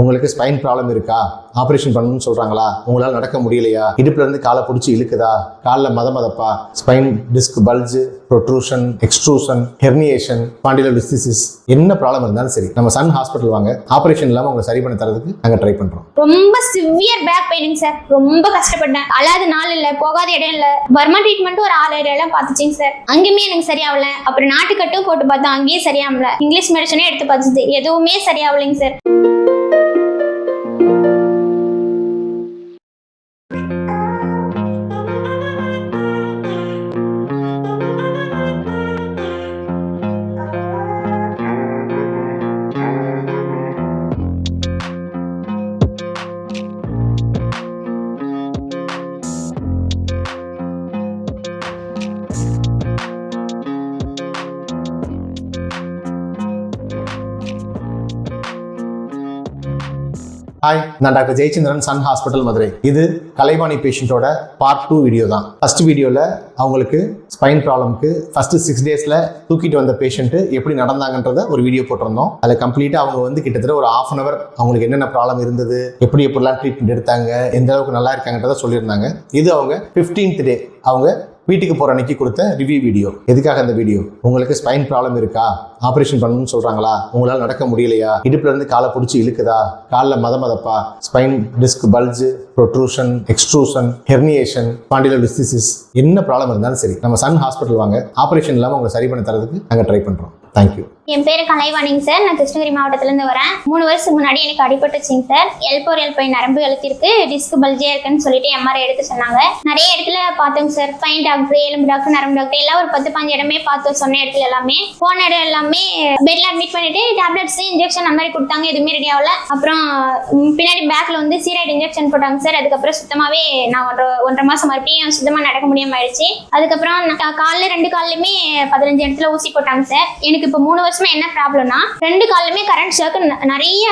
உங்களுக்கு spine problem இருக்கா? Operation பண்ணணும்னு சொல்றாங்களா? உங்களால் நடக்க முடியலையா? இடுப்புல இருந்து காலை பிடிச்சி இழுக்குதா? காலில் மத மதப்பா? Spine disc bulge protrusion extrusion herniation spondylolisthesis என்ன ப்ராப்ளம் இருந்தாலும் சரி நம்ம சன் ஹாஸ்பிட்டல் வாங்க. ஆப்ரேஷன் இல்லாமல் உங்களை சரி பண்ணி தரதுக்கு நாங்கள் ட்ரை பண்றோம். ரொம்ப சிவியர் பேக் பெயினுங்க சார் ரொம்ப கஷ்டப்பட்டேன். அழாத நாள் இல்ல போகாத இடம் இல்ல. பர்மா ட்ரீட்மெண்ட் ஒரு ஆறு எல்லாம் பார்த்துச்சிங்க சார் அங்கேயுமே எனக்கு சரியாகல. அப்புறம் நாட்டுக்கட்டும் போட்டு பார்த்தோம் அங்கேயே சரியாகல. இங்கிலீஷ் மெடிசனே எடுத்து பார்த்துச்சு. எதுவுமே சரியாகலைங்க சார் ஹாய் நான் doctor Jayachandran Sun hospital Madurai. இது கலைவாணி பேஷண்ட்டோட பார்ட் டூ வீடியோ தான். ஃபர்ஸ்ட் வீடியோவில் அவங்களுக்கு ஸ்பைன் ப்ராப்ளம்க்கு ஃபர்ஸ்ட் சிக்ஸ் டேஸில் தூக்கிட்டு வந்த பேஷண்ட்டு எப்படி நடந்தாங்கன்றத ஒரு வீடியோ போட்டிருந்தோம். அதில் கம்ப்ளீட்டாக அவங்க வந்து கிட்டத்தட்ட ஒரு ஆஃப் அன் அவர் அவங்களுக்கு என்னென்ன ப்ராப்ளம் இருந்தது எப்படி எப்படிலாம் ட்ரீட்மெண்ட் எடுத்தாங்க எந்த அளவுக்கு நல்லா இருக்காங்கன்றத சொல்லியிருந்தாங்க. இது அவங்க 15th டே அவங்க வீட்டுக்கு போகிற அன்னைக்கு கொடுத்த ரிவ்யூ வீடியோ எதுக்காக அந்த வீடியோ உங்களுக்கு ஸ்பைன் ப்ராப்ளம் இருக்கா? ஆபரேஷன் பண்ணணும்னு சொல்றாங்களா? உங்களால நடக்க முடியலையா? இடுப்புல இருந்து காலை பிடிச்சி இழுக்குதா? காலில் மத மதப்பா? Spine disc bulge protrusion extrusion herniation spondylolisthesis என்ன ப்ராப்ளம் இருந்தாலும் சரி நம்ம சன் ஹாஸ்பிட்டல் வாங்க. ஆபரேஷன் இல்லாமல் உங்களை சரி பண்ணி தரதுக்கு நாங்கள் ட்ரை பண்றோம். தேங்க்யூ என் பேர் கலைவாணிங்க சார். நான் கிருஷ்ணகிரி மாவட்டத்திலேருந்து வரேன். மூணு வருஷத்துக்கு முன்னாடி எனக்கு அடிபட்டுச்சுங்க சார். எல்போர் எல்பை நரம்பு எழுத்திருக்கு டிஸ்க் பல்ஜியா இருக்குன்னு சொல்லிட்டு எம்ஆர்ஐ எடுத்து சொன்னாங்க. நிறைய இடத்துல பார்த்தோங்க சார். பைன் டாக்டர் எலும்பு டாக்டர் நரம்பு டாக்டர் எல்லாம் ஒரு பத்து பஞ்சு இடமே பார்த்தோம் சொன்ன இடத்துல எல்லாமே. போன இடம் எல்லாமே பெட்ல அட்மிட் பண்ணிட்டு டேப்லெட்ஸ் இன்ஜெக்ஷன் அந்த மாதிரி கொடுத்தாங்க. எதுவுமே ரெடி ஆகல. அப்புறம் பின்னாடி பேக்ல வந்து சீராய்டு இன்ஜெக்ஷன் போட்டாங்க சார். அதுக்கப்புறம் சுத்தமாவே நான் ஒன்றரை ஒன்றரை மாசம் மறுபடியும் சுத்தமா நடக்க முடியாம ஆயிடுச்சு. அதுக்கப்புறம் நான் காலைல ரெண்டு காலையுமே பதினஞ்சு இடத்துல ஊசி போட்டாங்க சார். எனக்கு இப்போ மூணு வருஷம் என்ன ப்ராப்ளம்னா ரெண்டு காலுமே கரண்ட் ஷாக் நிறைய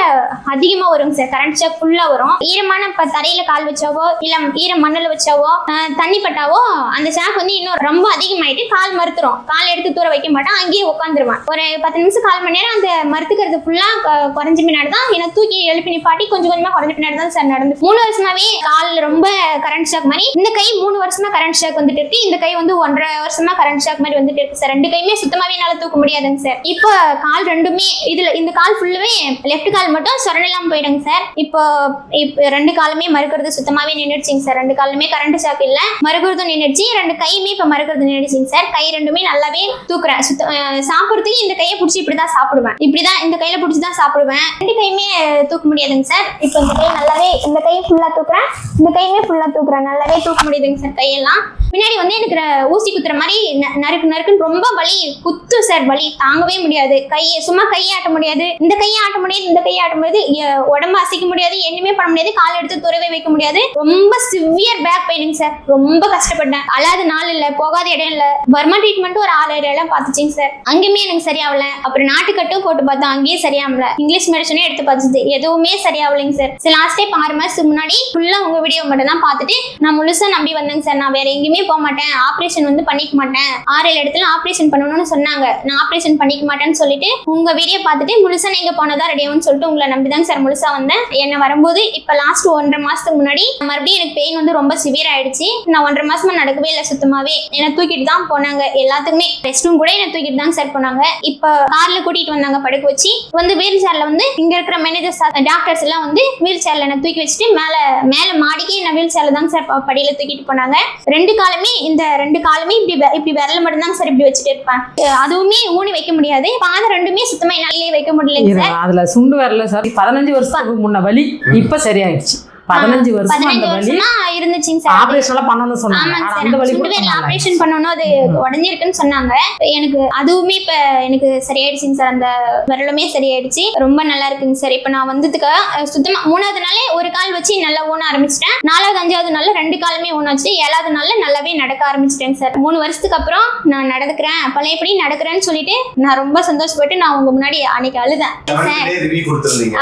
அதிகமா வருங்க சார் கரண்ட் ஷாக் ஃபுல்லா வரும். ஈரமான ப- தரையில கால் வச்சாவோ இல்ல ஈர மண்ணில் வச்சாவோ தண்ணி பட்டாவோ அந்த ஷாக் வந்து இன்னும் ரொம்ப அதிகமாயிட்டு கால் மறுத்துரும். கால் எடுத்து தூர வைக்க மாட்டேன் அங்கேயே உட்காந்துருவான் ஒரு பத்து நிமிஷம் கால் மணி நேரம் அந்த மறுத்துக்கிறது ஃபுல்லா குறைஞ்ச பின்னாடி தான் ஏன்னா தூக்கி எழுப்பி நிப்பாட்டி கொஞ்சம் கொஞ்சமா குறைஞ்ச பின்னாடி தான் சார் நடந்து. மூணு வருஷமாவே கால் ரொம்ப கரண்ட் ஷாக் மாதிரி. இந்த கை மூணு வருஷமா கரண்ட் ஷாக் வந்துட்டு இருக்கு. இந்த கை வந்து ஒன்றரை வருஷமா கரண்ட் ஷாக் மாதிரி வந்துட்டு இருக்கு சார் ரெண்டு கையுமே சுத்தமாவே என்னால தூக்க முடியாதுங்க சார் இப்போ கால் ரெண்டுமே இதுல இந்த கால் ஃபுல்லுமே லெஃப்ட் கால் மட்டும் சொரணெல்லாம் போயிடுங்க சார் இப்போ இப்போ ரெண்டு காலுமே மறுக்கிறது சுத்தமாவே நின்றுச்சுங்க சார் ரெண்டு காலுமே கரண்ட் ஷாக் இல்ல. மறுக்கிறதும் நின்றுச்சு ரெண்டு கையுமே இப்போ மறுக்கிறது நின்றுச்சுங்க சார் கை ரெண்டுமே நல்லாவே தூக்குறேன். சுத்த சாப்பிட்றதுக்கு சாப்பிடுறதுக்கு இந்த கையை பிடிச்சி இப்படி தான் சாப்பிடுவேன். இப்படிதான் இந்த கையில பிடிச்சி தான் சாப்பிடுவேன். ரெண்டு கையுமே தூக்க முடியாதுங்க சார் இப்போ இந்த கை நல்லாவே இந்த கையை ஃபுல்லா தூக்குறேன். இந்த கையுமே ஃபுல்லா தூக்குறேன். நல்லாவே தூக்க முடியுதுங்க சார் கையெல்லாம். பின்னாடி வந்து எனக்கு ஊசி குத்துற மாதிரி ந- நறுக்கு நறுக்குன்னு ரொம்ப வலி குத்து சார் வலி. தாங்கவே முடியாது. கையை சும்மா கையை ஆட்ட முடியாது. இந்த கையை ஆட்ட முடியாது இந்த கையை ஆட்ட முடியாது. உடம்பு உடம்ப அசைக்க முடியாது என்னமே பண்ண முடியாது கால் எடுத்து துறவே வைக்க முடியாது. ரொம்ப சிவியர் பேக் பெயினுங்க சார் ரொம்ப கஷ்டப்பட்டேன். அல்லாத நாள் இல்ல போகாத இடம் இல்ல. பர்மா ட்ரீட்மெண்ட் ஒரு ஆறு எல்லாம் பார்த்துச்சிங்க சார் அங்கேயுமே எனக்கு சரியாகல. அப்புறம் நாட்டுக்கட்டும் போட்டு பார்த்தோம் அங்கேயும் சரியாகல. இங்கிலீஷ் மெடிசனே எடுத்து பார்த்துச்சு. எதுவுமே சரியாகலைங்க சார் சரி லாஸ்ட் டைம் ஆறு மாசத்துக்கு முன்னாடி ஃபுல்லா உங்க வீடியோ மட்டும் தான் பார்த்துட்டு நான் முழுசா நம்பி வந்தேங்க சார். நான் வேற எங்கேயுமே போக மாட்டேன். ஆப்ரேஷன் வந்து பண்ணிக்க மாட்டேன். ஆறு ஏழு இடத்துல ஆப்ரேஷன் பண்ணணும்னு சொன்னாங்க. நான் ஆப்ரேஷன் பண்ணிக்க மாட்டேன்னு சொல்லிட்டு உங்க வீடியோ பார்த்துட்டு முழுசா நீங்க போனதா ரெடியாகும்னு சொல்லிட்டு உங்களை நம்பி தாங்க சார் முழுசா வந்தேன். என்ன வரும்போது இப்போ லாஸ்ட் ஒன்றரை மாசத்துக்கு முன்னாடி மறுபடியும் எனக்கு பெயின் வந்து ரொம்ப சிவியர் ஆயிடுச்சு. நான் ஒன்றரை மாசமா நடக்கவே இல்லை சுத்தமாவே. என்னை தூக்கிட்டு தான் போனாங்க. எல்லாத்துக்குமே ரெஸ்ட் ரூம் கூட என்னை தூக்கிட்டு தாங்க சார் போனாங்க. இப்போ கார்ல கூட்டிட்டு வந்தாங்க படுக்க வச்சு. வந்து வீல் சேர்ல வந்து இங்க இருக்கிற மேனேஜர் டாக்டர்ஸ் எல்லாம் வந்து வீல் சேர்ல என்ன தூக்கி வச்சுட்டு மேல மேல மாடிக்கு என்ன வீல் சேர்ல தாங்க சார் படியில தூக்கிட்டு போனாங்க. ரெண்டு காலுமே இந்த ரெண்டு காலுமே இப்படி இப்படி விரல் மட்டும் தாங்க சார் இப்படி வச்சுட்டு இருப்பேன் அதுவுமே ஊனி வைக்க முடியாது. பாதம் ரெண்டுமே சுத்தமா என்னாலே வைக்க சார் அதுல சுண்டு வரல சார் பதினஞ்சு வருஷத்துக்கு முன்ன வலி இப்ப சரியாயிடுச்சு. பதினஞ்சு வருஷம் அந்த வலி இருந்துச்சுங்க சார். ஆபரேஷன் எல்லாம் பண்ணணும்னு சொன்னாங்க. ஆமாங்க ஆனா சார். அந்த வலி. ஆபரேஷன் பண்ணணும். அது உடஞ்சிருக்குன்னு சொன்னாங்க. எனக்கு அதுவுமே இப்ப எனக்கு சரியாயிடுச்சுங்க சார். அந்த விரலுமே சரியாயிடுச்சு. ரொம்ப நல்லா இருக்குங்க சார். இப்ப நான் வந்ததுக்கு சுத்தமா மூணாவது நாளே ஒரு கால் வச்சு நல்லா ஊன ஆரம்பிச்சிட்டேன். நாலாவது அஞ்சாவது நாள்ல ரெண்டு காலுமே ஊனாச்சு. ஏழாவது நாள்ல நல்லாவே நடக்க ஆரம்பிச்சிட்டேங்க சார். மூணு வருஷத்துக்கு அப்புறம் நான் நடக்கிறேன். பழையபடி நடக்கிறேன்னு சொல்லிட்டு நான் ரொம்ப சந்தோஷப்பட்டு நான் உங்க முன்னாடி அன்னைக்கு அழுதேன். சார்.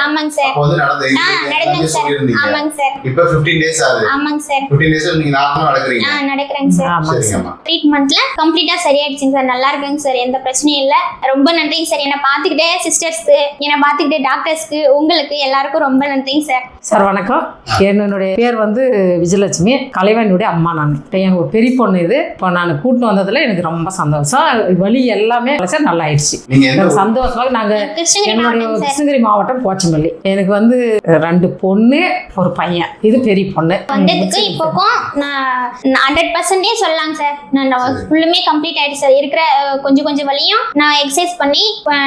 ஆமாங்க சார். அப்போ வந்து நடந்த ஆ நடந்தேங்க சார். ஆமாங்க ஆமாங்க சார். இப்போ ஃபிஃப்டீன் டேஸ் ஆகுது. ஆமாங்க சார். ஃபிஃப்டீன் டேஸ் நீங்க நார்மலா நடக்கிறீங்க. ஆ நடக்கிறேங்க சார். ஆமாங்க சார். சரிங்கம்மா ட்ரீட்மெண்ட்ல கம்ப்ளீட்டா சரியாயிடுச்சுங்க சார். நல்லா இருக்குங்க சார். எந்த பிரச்சனையும் இல்லை. ரொம்ப நன்றிங்க சார். என்னை பார்த்துக்கிட்டே சிஸ்டர்ஸ்க்கு என்னை பார்த்துக்கிட்டே டாக்டர்ஸ்க்கு உங்களுக்கு எல்லாருக்கும் ரொம்ப நன்றிங்க சார். சார் வணக்கம். என்னுடைய பேர் வந்து விஜயலட்சுமி. கலைவாணியுடைய அம்மா நான். எங்க பெரிய பொண்ணு இது. இப்போ நான் கூட்டிட்டு வந்ததுல எனக்கு ரொம்ப சந்தோஷம். வலி எல்லாமே சார். நல்லா ஆயிடுச்சு சந்தோஷமாக நாங்கள் கிருஷ்ணகிரி என்னுடைய கிருஷ்ணகிரி மாவட்டம் போச்சம்பள்ளி. எனக்கு வந்து ரெண்டு பொண்ணு ஒரு பையன். இது பெரிய பொண்ணு. வந்ததுக்கு இப்போக்கும் நான் ஹண்ட்ரட் பர்சன்டே சொல்லலாங்க சார். நான் ஃபுல்லுமே கம்ப்ளீட் ஆயிடுச்சு சார். இருக்கிற கொஞ்சம் கொஞ்சம் வலியும் நான் எக்ஸசைஸ் பண்ணி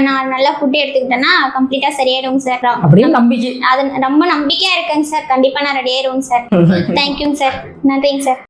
நான் நல்லா ஃபுட் எடுத்துக்கிட்டேன்னா கம்ப்ளீட்டா சரியாயிடுங்க சார். அப்படின்னு நம்பிக்கை. அது ரொம்ப நம்பிக்கையா இருக்கேங்க சார். கண்டிப்பா நான் ரெடி ஆயிடுவேங்க சார். தேங்க்யூங்க சார். நன்றிங்க சார்.